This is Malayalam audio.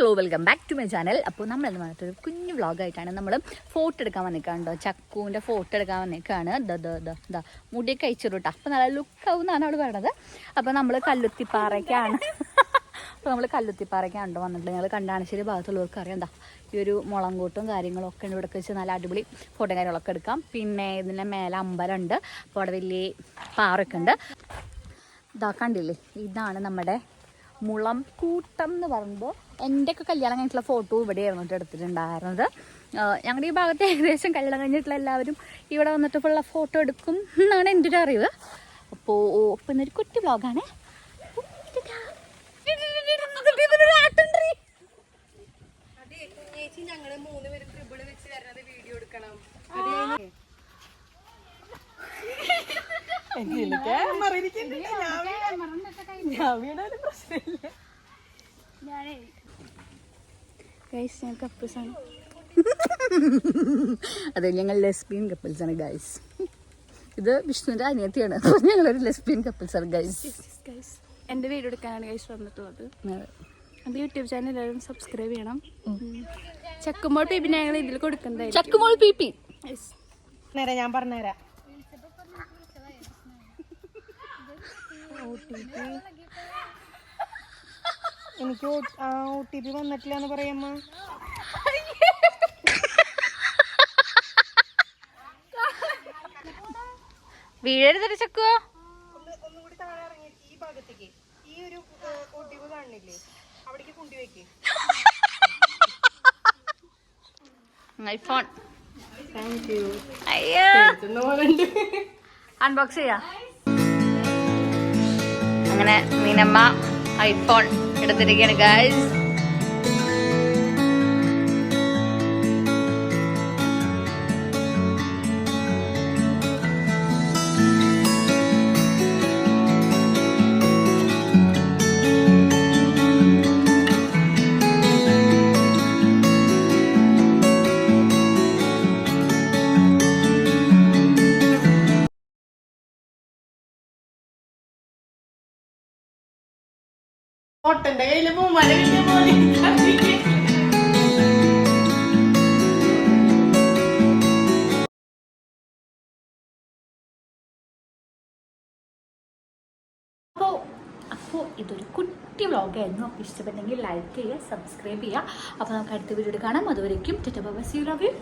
Welcome back to my channel അപ്പോൾ നമ്മൾ എന്ന് പറഞ്ഞിട്ടൊരു കുഞ്ഞു വ്ളോഗായിട്ടാണ് നമ്മൾ ഫോട്ടോ എടുക്കാൻ വന്നിക്കാണ്ടോ ചക്കുവിന്റെ ഫോട്ടോ എടുക്കാൻ വന്നേക്കാണ് ദ ദ ദ ദ. മുടിയൊക്കെ അയച്ചിട്ടു കേട്ടോ അപ്പോൾ നല്ല ലുക്കാവും എന്നാണ് അവൾ പറയണത്. അപ്പോൾ നമ്മൾ കല്ലുത്തിപ്പാറയ്ക്കാണ്. അപ്പോൾ നമ്മൾ കല്ലുത്തിപ്പാറയ്ക്കാണ് വന്നിട്ടുള്ളത്. ഞങ്ങൾ കണ്ടാണശ്ശേരി ഭാഗത്തുള്ളവർക്ക് അറിയാം. എന്താ ഈ ഒരു മുളങ്കൂട്ടും കാര്യങ്ങളും ഒക്കെ ഇവിടെ വെച്ച് നല്ല അടിപൊളി ഫോട്ടോ കാര്യങ്ങളൊക്കെ എടുക്കാം. പിന്നെ ഇതിന്റെ മേലെ അമ്പലമുണ്ട്. അപ്പോൾ അവിടെ വലിയ പാറയൊക്കെ ഉണ്ട്. ഇതാ കണ്ടില്ലേ? ഇതാണ് നമ്മുടെ മുളം കൂട്ടം എന്ന് പറയുമ്പോൾ എന്റെയൊക്കെ കല്യാണം കഴിഞ്ഞിട്ടുള്ള ഫോട്ടോ ഇവിടെയായിരുന്നു കേട്ടോ എടുത്തിട്ടുണ്ടായിരുന്നത്. ഞങ്ങളുടെ ഈ ഭാഗത്ത് ഏകദേശം കല്യാണം കഴിഞ്ഞിട്ടുള്ള എല്ലാവരും ഇവിടെ വന്നിട്ട് ഫുള്ള ഫോട്ടോ എടുക്കും എന്നാണ് എന്റെ ഒരു അറിവ്. അപ്പോൾ ഇപ്പം ഇന്നൊരു കുട്ടി വ്ളോഗാണ് ഞങ്ങൾ മൂന്ന് പേര് ട്രിബിൾ വെച്ച് വരണത് വീഡിയോ എടുക്കണം അതെ ഞങ്ങൾ ലെസ്ബിയൻ കപ്പിൾസ് ആണ് ഗൈസ് ഇത് വിഷ്ണുവിന്റെ അനിയത്തിയാണ്. അപ്പോൾ ഞങ്ങളൊരു ലെസ്ബിയൻ കപ്പിൾസ് ആണ് ഗൈസ് എന്റെ വീഡിയോ എടുക്കാനാണ് ഗൈസ് വന്നിട്ടുള്ളത്. എന്റെ യൂട്യൂബ് ചാനൽ എല്ലാവരും സബ്സ്ക്രൈബ് ചെയ്യണം. ചക്കുമ്പോൾ പി ഞങ്ങൾ ഇതിൽ കൊടുക്കണ്ടേ ചക്കുമോൾ പി പി. നേരെ ഞാൻ പറഞ്ഞുതരാം. ആ ഒ ടി പി വന്നിട്ടില്ല എന്ന് പറയമ്മ വീഴരുതൊരു ചക്കുവോ ഒന്നുകൂടി താഴെ ഇറങ്ങി ഈ ഭാഗത്തേക്ക്. ഈ ഒരു ഒ ടി പി കാണില്ലേ? അവിടേക്ക് കുണ്ടി വെക്ക് ഐഫോൺ താങ്ക് യു അയ്യോ. അൺബോക്സ് ചെയ്യാ. അങ്ങനെ മീനമ്മ ഐഫോൺ എടുത്തിരിക്കുകയാണ് ഗൈസ് ഒട്ടന്റെ കയ്യിൽ പോലെ. ഇതൊരു കുട്ടി വ്ളോഗായിരുന്നു അപ്പോൾ ഇഷ്ടപ്പെട്ടെങ്കിൽ ലൈക്ക് ചെയ്യുക സബ്സ്ക്രൈബ് ചെയ്യുക. അപ്പോൾ നമുക്ക് അടുത്ത വീഡിയോ കാണാം. അതുവരേക്കും tata bye see love you.